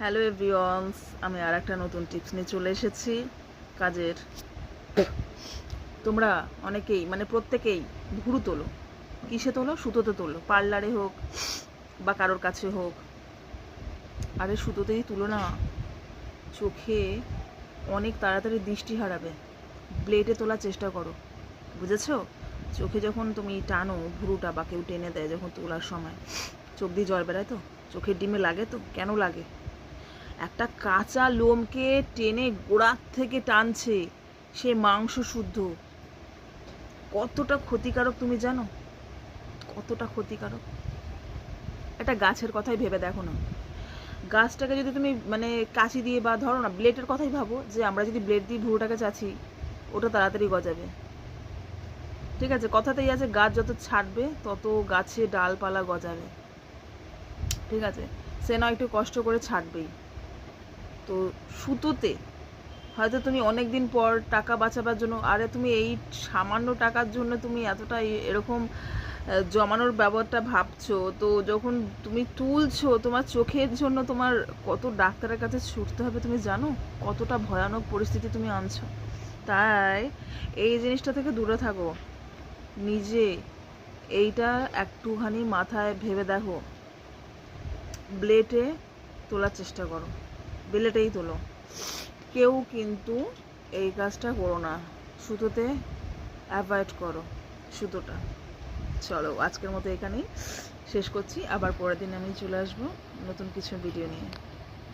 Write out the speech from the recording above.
Hello everyone's আমি আর একটা নতুন টিপস নিয়ে চলে এসেছি কাজের। তোমরা অনেকেই মানে প্রত্যেকেই ভুরু তোলো। কিসে তোলো? সুতোতে তোলো। পার্লারে হোক বা কারোর কাছে হোক। আরে, সুতোতেই তুলো না। চোখে অনেক তাড়াতাড়ি দৃষ্টি হারাবে। ব্লেডে তোলার চেষ্টা করো। বুঝেছ? চোখে যখন তুমি টানো ভুরুটা বা কেউ টেনে দেয় যখন তোলার সময়, চোখ দিয়ে জল বেড়ায় তো? চোখের ডিমে লাগে তো? কেন লাগে? একটা কাঁচা লোমকে টেনে গোড়ার থেকে টানছে সে মাংস শুদ্ধ কতটা ক্ষতিকারক তুমি জানো? কতটা ক্ষতিকারক? একটা গাছের কথাই ভেবে দেখো না। গাছটাকে যদি তুমি মানে কাঁচি দিয়ে বা ধরো না, ব্লেডের কথাই ভাবো যে আমরা যদি ব্লেড দিয়ে ভুরুটাকে চাচ্ছি ওটা তাড়াতাড়ি গজাবে। ঠিক আছে, কথাতেই আছে, গাছ যত ছাড়বে, তত গাছে ডালপালা গজাবে। ঠিক আছে, সে না একটু কষ্ট করে ছাড়বেই। তো সুতোতে হয়তো তুমি অনেক দিন পর টাকা বাঁচাবার জন্য, আরে তুমি এই সামান্য টাকার জন্য তুমি এতটা এরকম জমানোর ব্যাপারটা ভাবছ, তো যখন তুমি তুলছো, তোমার চোখের জন্য তোমার কত ডাক্তারের কাছে ছুটতে হবে তুমি জানো? কতটা ভয়ানক পরিস্থিতি তুমি আনছো। তাই এই জিনিসটা থেকে দূরে থাকো। নিজে এইটা একটুখানি মাথায় ভেবে দেখো। ব্লেটে তোলার চেষ্টা করো। ব্লেডেই তোলো। কেউ কিন্তু এই কাজটা করো না। সুতোতে অ্যাভয়েড করো সুতোটা। চলো, আজকের মতো এখানেই শেষ করছি। আবার পরের দিন আমি চলে আসব নতুন কিছু ভিডিও নিয়ে।